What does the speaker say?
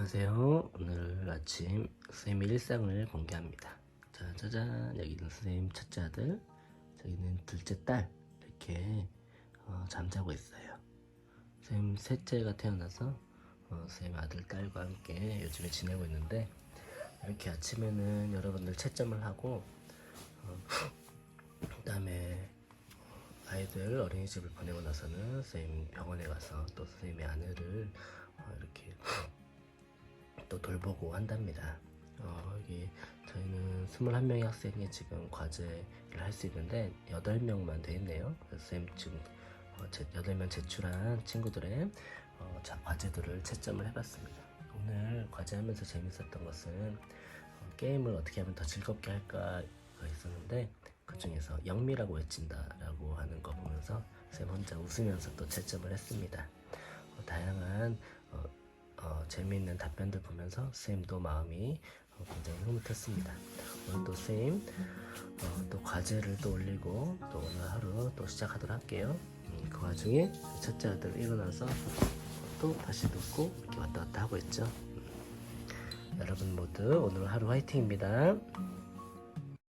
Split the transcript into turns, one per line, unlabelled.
안녕하세요. 오늘 아침 선생님의 일상을 공개합니다. 자, 짜잔. 여기는 선생님 첫째 아들, 저기는 둘째 딸. 이렇게 어, 잠자고 있어요. 선생님 셋째가 태어나서 어, 선생님 아들, 딸과 함께 요즘에 지내고 있는데 이렇게 아침에는 여러분들 채점을 하고 어, 그 다음에 아이들 어린이집을 보내고 나서는 선생님 병원에 가서 또 선생님의 아내를 어, 이렇게 또 돌보고 한답니다. 어, 여기 저희는 21명의 학생이 지금 과제를 할 수 있는데 8명만 돼 있네요. 선생님 지금 어, 제, 8명 제출한 친구들의 어, 자, 과제들을 채점을 해봤습니다. 오늘 과제하면서 재밌었던 것은 어, 게임을 어떻게 하면 더 즐겁게 할까가 있었는데 그 중에서 영미라고 외친다라고 하는 거 보면서 쌤 혼자 웃으면서 또 채점을 했습니다. 재미있는 답변들 보면서 쌤도 마음이 어, 굉장히 흐뭇했습니다. 오늘 또 쌤, 어, 또 과제를 또 올리고 또 오늘 하루 또 시작하도록 할게요. 음, 그 와중에 첫째 아들 일어나서 또 다시 눕고 이렇게 왔다 갔다 하고 있죠. 음, 여러분 모두 오늘 하루 화이팅입니다.